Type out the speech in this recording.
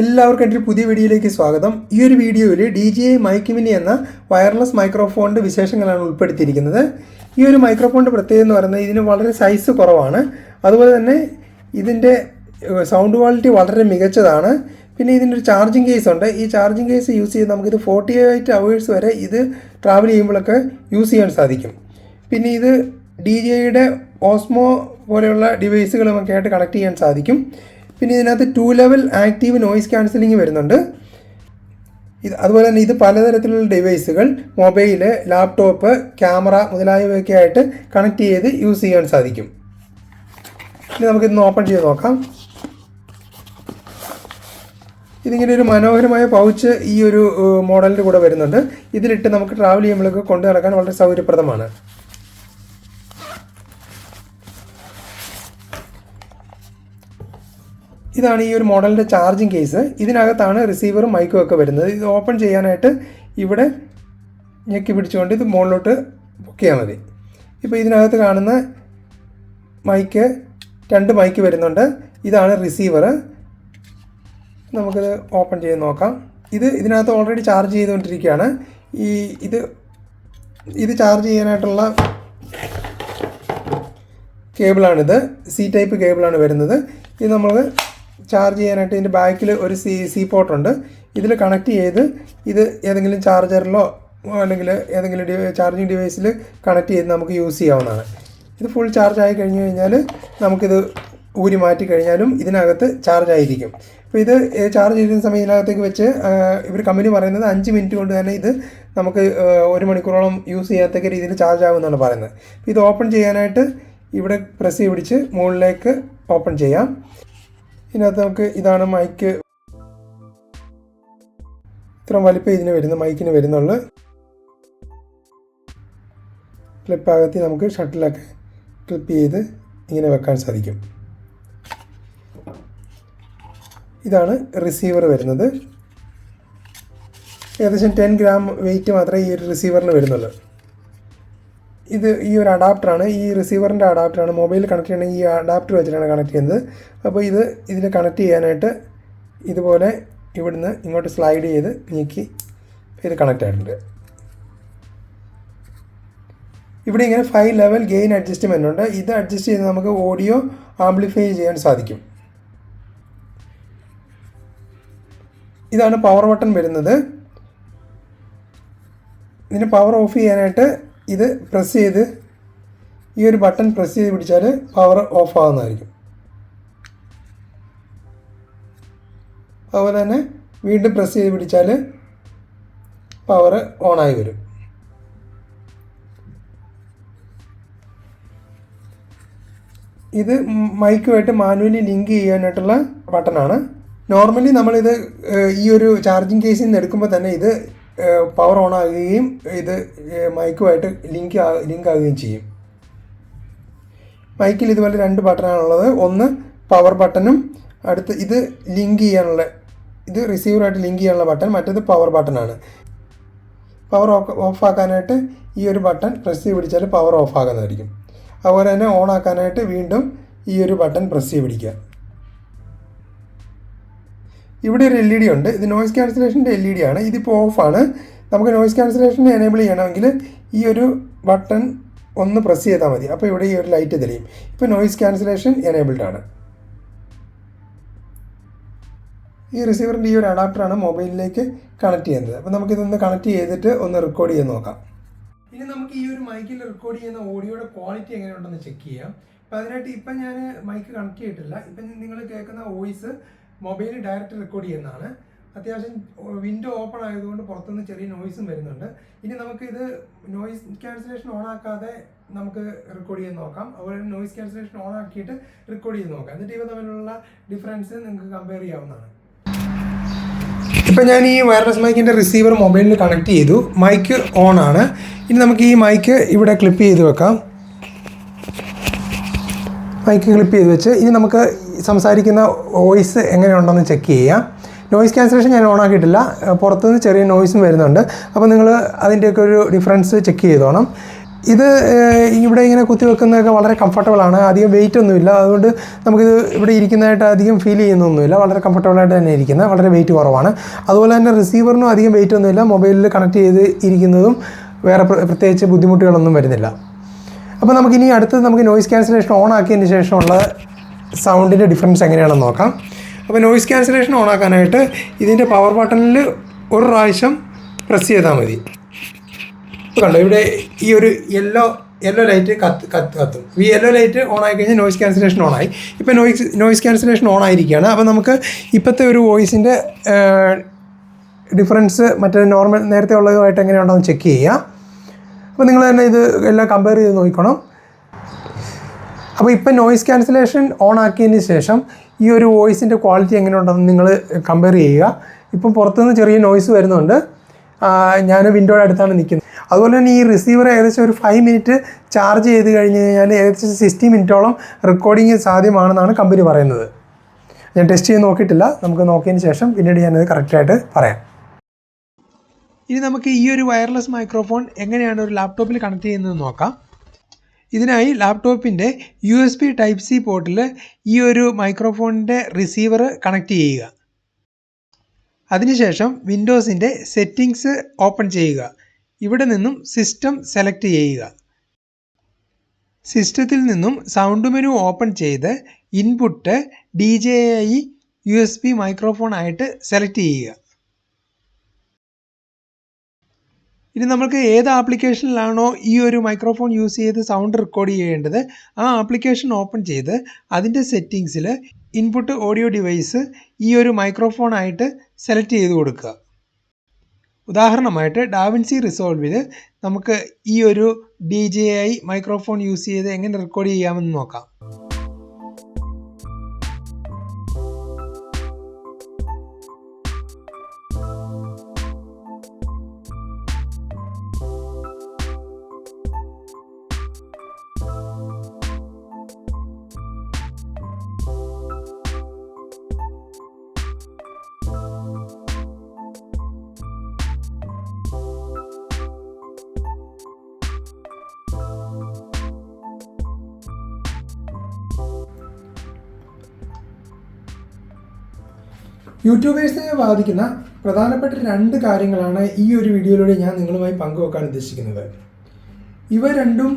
എല്ലാവർക്കും എന്റെ പുതിയ വീഡിയോയിലേക്ക് സ്വാഗതം. ഈ ഒരു വീഡിയോയിൽ ഡി ജി ഐ മൈക്കിമിനി എന്ന വയർലെസ് മൈക്രോഫോണിന്റെ വിശേഷങ്ങളാണ് ഉൾപ്പെടുത്തിയിരിക്കുന്നത്. ഈ ഒരു മൈക്രോഫോണിന്റെ പ്രത്യേകത എന്ന് പറയുന്നത് ഇതിന് വളരെ സൈസ് കുറവാണ്. അതുപോലെ തന്നെ ഇതിന്റെ സൗണ്ട് ക്വാളിറ്റി വളരെ മികച്ചതാണ്. പിന്നെ ഇതിന്റെ ഒരു ചാർജിങ് കേസ് ഉണ്ട്. ഈ ചാർജിങ് കേസ് യൂസ് ചെയ്ത് നമുക്കിത് ഫോർട്ടി എയ്റ്റ് അവേഴ്സ് വരെ ഇത് ട്രാവൽ ചെയ്യുമ്പോഴൊക്കെ യൂസ് ചെയ്യാൻ സാധിക്കും. പിന്നെ ഇത് ഡി ജെ ഓസ്മോ പോലെയുള്ള ഡിവൈസുകളുമൊക്കെ ആയിട്ട് കണക്ട് ചെയ്യാൻ സാധിക്കും. പിന്നെ ഇതിനകത്ത് two level active noise cancelling വരുന്നുണ്ട്. ഇത് അതുപോലെ തന്നെ ഇത് പലതരത്തിലുള്ള ഡിവൈസുകൾ മൊബൈൽ ലാപ്ടോപ്പ് ക്യാമറ മുതലായവയൊക്കെ ആയിട്ട് കണക്ട് ചെയ്ത് യൂസ് ചെയ്യാൻ സാധിക്കും. ഇനി നമുക്കിതൊന്ന് ഓപ്പൺ ചെയ്ത് നോക്കാം. ഇതിങ്ങനെ ഒരു മനോഹരമായ പൗച്ച് ഈ ഒരു മോഡലിന്റെ കൂടെ വരുന്നുണ്ട്. ഇതിലിട്ട് നമുക്ക് ട്രാവൽ ചെയ്യുമ്പോഴൊക്കെ കൊണ്ടു നടക്കാൻ വളരെ സൗകര്യപ്രദമാണ്. ഇതാണ് ഈ ഒരു മോഡലിന്റെ ചാർജിങ് കേസ് ഇതിനകത്താണ് റിസീവറും മൈക്കും ഒക്കെ വരുന്നത്. ഇത് ഓപ്പൺ ചെയ്യാനായിട്ട് ഇവിടെ ഞെക്കി പിടിച്ചുകൊണ്ട് ഇത് മുകളിലോട്ട് പൊക്കിയാൽ മതി. ഇപ്പോൾ ഇതിനകത്ത് കാണുന്ന മൈക്ക് രണ്ട് മൈക്ക് വരുന്നുണ്ട്. ഇതാണ് റിസീവർ നമുക്കിത് ഓപ്പൺ ചെയ്ത് നോക്കാം. ഇത് ഇതിനകത്ത് ഓൾറെഡി ചാർജ് ചെയ്തുകൊണ്ടിരിക്കുകയാണ്. ഈ ഇത് ഇത് ചാർജ് ചെയ്യാനായിട്ടുള്ള കേബിളാണിത് സി ടൈപ്പ് കേബിളാണ് വരുന്നത്. ഇത് നമ്മൾ ചാർജ് ചെയ്യാനായിട്ട് ഇതിന്റെ ബാക്കിൽ ഒരു സി സി പോർട്ടുണ്ട്. ഇതിൽ കണക്ട് ചെയ്ത് ഇത് ഏതെങ്കിലും ചാർജറിലോ അല്ലെങ്കിൽ ഏതെങ്കിലും ചാർജിങ് ഡിവൈസിൽ കണക്ട് ചെയ്ത് നമുക്ക് യൂസ് ചെയ്യാവുന്നതാണ്. ഇത് ഫുൾ ചാർജ് ആയി കഴിഞ്ഞ് കഴിഞ്ഞാൽ നമുക്കിത് ഊരി മാറ്റി കഴിഞ്ഞാലും ഇതിനകത്ത് ചാർജ് ആയിരിക്കും. അപ്പോൾ ഇത് ചാർജ് ചെയ്യുന്ന സമയം ഇതിനകത്തേക്ക് വെച്ച് ഇവർ കമ്പനി പറയുന്നത് അഞ്ച് മിനിറ്റ് കൊണ്ട് തന്നെ ഇത് നമുക്ക് ഒരു മണിക്കൂറോളം യൂസ് ചെയ്യാത്തക്ക രീതിയിൽ ചാർജ് ആകുമെന്നാണ് പറയുന്നത്. ഇത് ഓപ്പൺ ചെയ്യാനായിട്ട് ഇവിടെ പ്രസ് പിടിച്ച് മുകളിലേക്ക് ഓപ്പൺ ചെയ്യാം. ഇതിനകത്ത് നമുക്ക് ഇതാണ് മൈക്ക്. ഇത്ര വലിപ്പം ഇതിന് വരുന്ന മൈക്കിന് വരുന്നുള്ളു. ക്ലിപ്പ് അകത്തി നമുക്ക് ഷട്ടിലൊക്കെ ക്ലിപ്പ് ചെയ്ത് ഇങ്ങനെ വെക്കാൻ സാധിക്കും. ഇതാണ് റിസീവർ വരുന്നത്. ഏകദേശം ടെൻ ഗ്രാം വെയിറ്റ് മാത്രമേ ഈ ഒരു റിസീവറിന് വരുന്നുള്ളൂ. ഇത് ഈ ഒരു അഡാപ്റ്ററാണ് ഈ റിസീവറിന്റെ അഡാപ്റ്ററാണ് മൊബൈൽ കണക്ട് ചെയ്യണമെങ്കിൽ ഈ അഡാപ്റ്റർ വെച്ചിട്ടാണ് കണക്ട് ചെയ്യുന്നത്. അപ്പോൾ ഇത് ഇതിൽ കണക്ട് ചെയ്യാനായിട്ട് ഇതുപോലെ ഇവിടുന്ന് ഇങ്ങോട്ട് സ്ലൈഡ് ചെയ്ത് നീക്കി ഇത് കണക്റ്റ് ആയിട്ടുണ്ട്. ഇവിടെ ഇങ്ങനെ ഫൈവ് ലെവൽ ഗെയിൻ അഡ്ജസ്റ്റ്മെന്റ് ഉണ്ട്. ഇത് അഡ്ജസ്റ്റ് ചെയ്ത് നമുക്ക് ഓഡിയോ ആംപ്ലിഫൈ ചെയ്യാൻ സാധിക്കും. ഇതാണ് പവർ ബട്ടൺ വരുന്നത്. ഇതിന് പവർ ഓഫ് ചെയ്യാനായിട്ട് ഇത് പ്രസ് ചെയ്ത് ഈ ഒരു ബട്ടൺ പ്രസ് ചെയ്ത് പിടിച്ചാൽ പവർ ഓഫ് ആകുന്നതായിരിക്കും അതുപോലെ തന്നെ വീണ്ടും പ്രസ് ചെയ്ത് പിടിച്ചാൽ പവർ ഓണായി വരും. ഇത് മൈക്കുമായിട്ട് മാനുവലി ലിങ്ക് ചെയ്യാനായിട്ടുള്ള ബട്ടണാണ് നോർമലി നമ്മളിത് ഈ ഒരു ചാർജിങ് കേസിൽ നിന്ന് എടുക്കുമ്പോൾ തന്നെ ഇത് പവർ ഓൺ ആകുകയും ഇത് മൈക്കുമായിട്ട് ലിങ്ക് ലിങ്ക് ആകുകയും ചെയ്യും. മൈക്കിൽ ഇതുപോലെ രണ്ട് ബട്ടണാണുള്ളത് ഒന്ന് പവർ ബട്ടണും അടുത്ത് ഇത് ലിങ്ക് ചെയ്യാനുള്ള ഇത് റിസീവറായിട്ട് ലിങ്ക് ചെയ്യാനുള്ള ബട്ടൺ മറ്റേത് പവർ ബട്ടണാണ് പവർ ഓഫ് ആക്കാനായിട്ട് ഈ ഒരു ബട്ടൺ പ്രസ് ചെയ്ത് പിടിച്ചാൽ പവർ ഓഫ് ആകുന്നതായിരിക്കും. അതുപോലെ തന്നെ ഓൺ ആക്കാനായിട്ട് വീണ്ടും ഈ ഒരു ബട്ടൺ പ്രസ് ചെയ്ത് പിടിക്കുക. ഇവിടെ ഒരു എൽ ഇ ഡി ഉണ്ട്. ഇത് നോയിസ് ക്യാൻസലേഷന്റെ എൽ ഇ ഡി ആണ്. ഇതിപ്പോൾ ഓഫാണ് നമുക്ക് നോയിസ് ക്യാൻസലേഷൻ എനേബിൾ ചെയ്യണമെങ്കിൽ ഈ ഒരു ബട്ടൺ ഒന്ന് പ്രസ് ചെയ്താൽ മതി. അപ്പോൾ ഇവിടെ ഈ ഒരു ലൈറ്റ് തെളിയും. ഇപ്പോൾ നോയിസ് ക്യാൻസലേഷൻ എനേബിൾഡ് ആണ്. ഈ റിസീവറിന്റെ ഈ ഒരു അഡാപ്റ്ററാണ് മൊബൈലിലേക്ക് കണക്ട് ചെയ്യുന്നത്. അപ്പോൾ നമുക്കിതൊന്ന് കണക്ട് ചെയ്തിട്ട് ഒന്ന് റെക്കോർഡ് ചെയ്ത് നോക്കാം. ഇനി നമുക്ക് ഈ ഒരു മൈക്കിൽ റെക്കോർഡ് ചെയ്യുന്ന ഓഡിയോയുടെ ക്വാളിറ്റി എങ്ങനെയുണ്ടെന്ന് ചെക്ക് ചെയ്യാം. അപ്പോൾ അതിനായിട്ട് ഇപ്പം ഞാൻ മൈക്ക് കണക്ട് ചെയ്തിട്ടില്ല. ഇപ്പം നിങ്ങൾ കേൾക്കുന്ന വോയിസ് മൊബൈലിൽ ഡയറക്റ്റ് റെക്കോർഡ് ചെയ്യുന്നതാണ്. അത്യാവശ്യം വിൻഡോ ഓപ്പൺ ആയതുകൊണ്ട് പുറത്തുനിന്ന് ചെറിയ നോയ്സും വരുന്നുണ്ട്. ഇനി നമുക്ക് ഇത് നോയിസ് ക്യാൻസലേഷൻ ഓൺ ആക്കാതെ നമുക്ക് റെക്കോർഡ് ചെയ്ത് നോക്കാം. അതുപോലെ നോയിസ് ക്യാൻസലേഷൻ ഓൺ ആക്കിയിട്ട് റെക്കോർഡ് ചെയ്ത് നോക്കാം. എന്നിട്ട് ഇവ തമ്മിലുള്ള ഡിഫറൻസ് നിങ്ങൾക്ക് കമ്പയർ ചെയ്യാവുന്നതാണ്. ഇപ്പം ഞാൻ ഈ വയർലെസ് മൈക്കിന്റെ റിസീവർ മൊബൈലിൽ കണക്ട് ചെയ്തു. മൈക്ക് ഓൺ ആണ്. ഇനി നമുക്ക് ഈ മൈക്ക് ഇവിടെ ക്ലിപ്പ് ചെയ്ത് വെക്കാം. മൈക്ക് ക്ലിപ്പ് ചെയ്ത് വെച്ച് ഇനി നമുക്ക് സംസാരിക്കുന്ന വോയിസ് എങ്ങനെയുണ്ടെന്ന് ചെക്ക് ചെയ്യുക നോയിസ് ക്യാൻസലേഷൻ ഞാൻ ഓൺ ആക്കിയിട്ടില്ല. പുറത്തുനിന്ന് ചെറിയ നോയിസും വരുന്നുണ്ട്. അപ്പോൾ നിങ്ങൾ അതിന്റെയൊക്കെ ഒരു ഡിഫറൻസ് ചെക്ക് ചെയ്തോണം. ഇത് ഇവിടെ ഇങ്ങനെ കുത്തി വെക്കുന്നതൊക്കെ വളരെ കംഫർട്ടബിൾ ആണ്. അധികം വെയിറ്റ് ഒന്നുമില്ല. അതുകൊണ്ട് നമുക്കിത് ഇവിടെ ഇരിക്കുന്നതായിട്ട് അധികം ഫീൽ ചെയ്യുന്നൊന്നുമില്ല വളരെ കംഫർട്ടബിളായിട്ട് തന്നെ ഇരിക്കുന്നത്. വളരെ വെയിറ്റ് കുറവാണ്. അതുപോലെ തന്നെ റിസീവറിനും അധികം വെയിറ്റ് ഒന്നുമില്ല. മൊബൈലിൽ കണക്ട് ചെയ്ത് ഇരിക്കുന്നതും വേറെ പ്രത്യേകിച്ച് ബുദ്ധിമുട്ടുകളൊന്നും വരുന്നില്ല. അപ്പോൾ നമുക്കിനി അടുത്തത് നമുക്ക് നോയിസ് ക്യാൻസലേഷൻ ഓൺ ആക്കിയതിന് ശേഷമുള്ള സൗണ്ടിന്റെ ഡിഫറൻസ് എങ്ങനെയാണെന്ന് നോക്കാം. അപ്പോൾ നോയിസ് ക്യാൻസലേഷൻ ഓൺ ആക്കാനായിട്ട് ഇതിന്റെ പവർ ബട്ടണിൽ ഒരു പ്രാവശ്യം പ്രസ് ചെയ്താൽ മതി. കണ്ടോ ഇവിടെ ഈ ഒരു യെല്ലോ യെല്ലോ ലൈറ്റ് കത്ത് കത്ത് കത്തും. ഈ യെല്ലോ ലൈറ്റ് ഓൺ ആയി കഴിഞ്ഞാൽ നോയിസ് ക്യാൻസലേഷൻ ഓൺ ആയി ഇപ്പോൾ നോയിസ് നോയിസ് ക്യാൻസലേഷൻ ഓൺ ആയിരിക്കുകയാണ് അപ്പോൾ നമുക്ക് ഇപ്പോഴത്തെ ഒരു വോയിസിന്റെ ഡിഫറൻസ് മറ്റേ നോർമൽ നേരത്തെ ഉള്ളതുമായിട്ട് എങ്ങനെയാണോ ചെക്ക് ചെയ്യുക അപ്പോൾ നിങ്ങൾ തന്നെ ഇത് എല്ലാം കമ്പയർ ചെയ്ത് നോക്കണം. അപ്പോൾ ഇപ്പം നോയിസ് ക്യാൻസലേഷൻ ഓൺ ആക്കിയതിന് ശേഷം ഈ ഒരു വോയിസിന്റെ ക്വാളിറ്റി എങ്ങനെ ഉണ്ടെന്ന് നിങ്ങൾ കമ്പയർ ചെയ്യുക. ഇപ്പം പുറത്തുനിന്ന് ചെറിയ നോയിസ് വരുന്നുണ്ട്. ഞാൻ വിൻഡോയുടെ അടുത്താണ് നിൽക്കുന്നത്. അതുപോലെ തന്നെ ഈ റിസീവർ ഏകദേശം ഒരു ഫൈവ് മിനിറ്റ് ചാർജ് ചെയ്ത് കഴിഞ്ഞ് കഴിഞ്ഞാൽ ഏകദേശം സിക്സ്റ്റി മിനിറ്റോളം റെക്കോർഡിങ് സാധ്യമാണെന്നാണ് കമ്പനി പറയുന്നത്. ഞാൻ ടെസ്റ്റ് ചെയ്ത് നോക്കിയിട്ടില്ല. നമുക്ക് നോക്കിയതിന് ശേഷം പിന്നീട് ഞാനത് കറക്റ്റായിട്ട് പറയാം. ഇനി നമുക്ക് ഈ ഒരു വയർലെസ് മൈക്രോഫോൺ എങ്ങനെയാണ് ഒരു ലാപ്ടോപ്പിൽ കണക്ട് ചെയ്യുന്നത് നോക്കാം. ഇതിനായി ലാപ്ടോപ്പിന്റെ U S B type C പോർട്ടിൽ ഈ ഒരു മൈക്രോഫോണിന്റെ റിസീവർ കണക്ട് ചെയ്യുക. അതിനുശേഷം വിൻഡോസിന്റെ സെറ്റിങ്സ് ഓപ്പൺ ചെയ്യുക. ഇവിടെ നിന്നും സിസ്റ്റം സെലക്ട് ചെയ്യുക. സിസ്റ്റത്തിൽ നിന്നും സൗണ്ട് മെനു ഓപ്പൺ ചെയ്ത് input D J I U S B microphone ആയിട്ട് സെലക്ട് ചെയ്യുക. ഇനി നമുക്ക് ഏത് ആപ്ലിക്കേഷനിലാണോ ഈ ഒരു മൈക്രോഫോൺ യൂസ് ചെയ്ത് സൗണ്ട് റെക്കോർഡ് ചെയ്യേണ്ടത് ആ ആപ്ലിക്കേഷൻ ഓപ്പൺ ചെയ്ത് അതിന്റെ സെറ്റിങ്സിൽ ഇൻപുട്ട് ഓഡിയോ ഡിവൈസ് ഈ ഒരു മൈക്രോഫോൺ ആയിട്ട് സെലക്ട് ചെയ്ത് കൊടുക്കുക. ഉദാഹരണമായിട്ട് ഡാവിൻസി റിസോൾവിൽ നമുക്ക് ഈ ഒരു D J I microphone use ചെയ്ത് എങ്ങനെ റെക്കോർഡ് ചെയ്യാമെന്ന് നോക്കാം. യൂട്യൂബേഴ്സിനെ ബാധിക്കുന്ന പ്രധാനപ്പെട്ട രണ്ട് കാര്യങ്ങളാണ് ഈ ഒരു വീഡിയോയിലൂടെ ഞാൻ നിങ്ങളുമായി പങ്കുവെക്കാൻ ഉദ്ദേശിക്കുന്നത്. ഇവ രണ്ടും